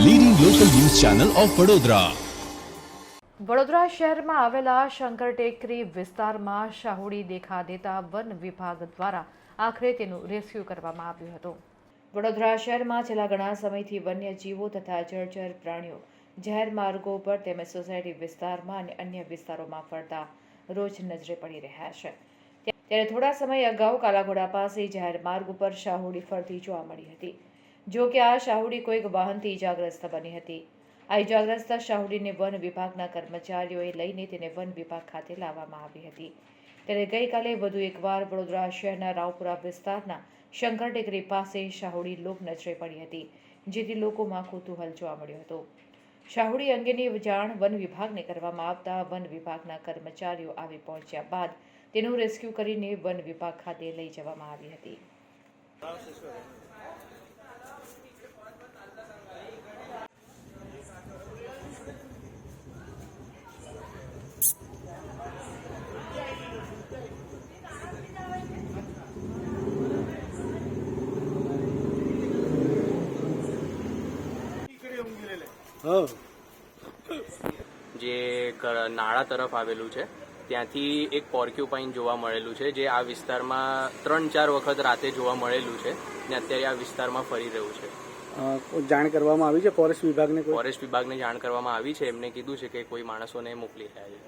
Channel of Vadodara Vadodara શહેરમાં આવેલા શંકર ટેકરી વિસ્તારમાં શાહુડી દેખા દેતા વન વિભાગ દ્વારા આખરે તેનું રેસ્ક્યુ કરવામાં આવ્યું હતું. વડોદરા શહેરમાં છેલ્લા ઘણા સમયથી વન્ય જીવો તથા જળચર પ્રાણીઓ જાહેર માર્ગો પર તેમજ સોસાયટી વિસ્તારમાં અને અન્ય વિસ્તારોમાં ફરતા રોજ નજરે પડી રહ્યા છે. ત્યારે થોડા સમય અગાઉ કાલાઘોડા પાસે જાહેર માર્ગ ઉપર શાહુડી ફરતી જોવા મળી હતી. જો કે આ શાહુડી કોઈક વાહનથી ઇજાગ્રસ્ત બની હતી. આ ઇજાગ્રસ્ત શાહુડીને વન વિભાગના કર્મચારીઓએ લઈને તેને વન વિભાગ ખાતે લાવવામાં આવી હતી. ત્યારે ગઈકાલે વધુ એકવાર વડોદરા શહેરના રાવપુરા વિસ્તારના શંકર ટેકરી પાસે શાહુડી લોક નજરે પડી હતી, જેથી લોકોમાં કુતૂહલ જોવા મળ્યો હતો. શાહુડી અંગેની જાણ વન વિભાગને કરવામાં આવતા વન વિભાગના કર્મચારીઓ આવી પહોંચ્યા બાદ તેનું રેસ્ક્યુ કરીને વન વિભાગ ખાતે લઈ જવામાં આવી હતી. જે નાળા તરફ આવેલું છે. ત્યાંથી એક પોર્ક્યુપાઇન જોવા મળેલું છે જે આ વિસ્તારમાં ત્રણ ચાર વખત રાતે જોવા મળેલું છે ને અત્યારે આ વિસ્તારમાં ફરી રહ્યું છે. જાણ કરવામાં આવી છે? ફોરેસ્ટ વિભાગને ફોરેસ્ટ વિભાગને જાણ કરવામાં આવી છે. એમને કીધું છે કે કોઈ માણસોને મોકલી રહ્યા છે.